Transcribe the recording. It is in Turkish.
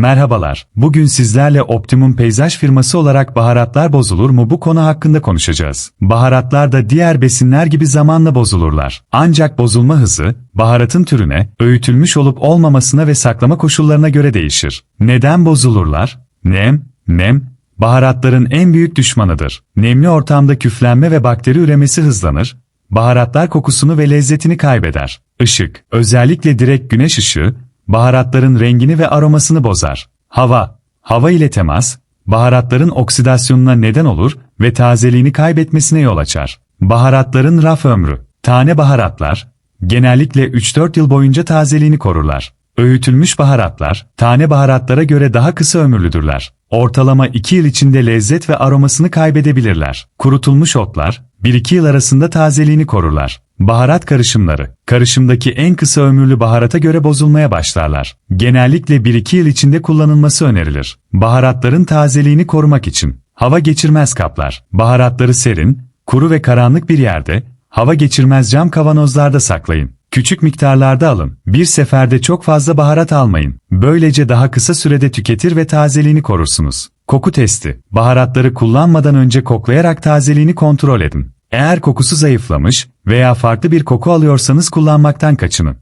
Merhabalar. Bugün sizlerle Optimum Peyzaj firması olarak baharatlar bozulur mu bu konu hakkında konuşacağız. Baharatlar da diğer besinler gibi zamanla bozulurlar. Ancak bozulma hızı, baharatın türüne, öğütülmüş olup olmamasına ve saklama koşullarına göre değişir. Neden bozulurlar? Nem, nem, baharatların en büyük düşmanıdır. Nemli ortamda küflenme ve bakteri üremesi hızlanır, baharatlar kokusunu ve lezzetini kaybeder. Işık, özellikle direkt güneş ışığı, baharatların rengini ve aromasını bozar. Hava, hava ile temas, baharatların oksidasyonuna neden olur ve tazeliğini kaybetmesine yol açar. Baharatların raf ömrü, tane baharatlar, genellikle 3-4 yıl boyunca tazeliğini korurlar. Öğütülmüş baharatlar, tane baharatlara göre daha kısa ömürlüdürler. Ortalama 2 yıl içinde lezzet ve aromasını kaybedebilirler. Kurutulmuş otlar, 1-2 yıl arasında tazeliğini korurlar. Baharat karışımları, karışımdaki en kısa ömürlü baharata göre bozulmaya başlarlar. Genellikle 1-2 yıl içinde kullanılması önerilir. Baharatların tazeliğini korumak için, hava geçirmez kaplar, baharatları serin, kuru ve karanlık bir yerde, hava geçirmez cam kavanozlarda saklayın. Küçük miktarlarda alın. Bir seferde çok fazla baharat almayın. Böylece daha kısa sürede tüketir ve tazeliğini korursunuz. Koku testi. Baharatları kullanmadan önce koklayarak tazeliğini kontrol edin. Eğer kokusu zayıflamış veya farklı bir koku alıyorsanız kullanmaktan kaçının.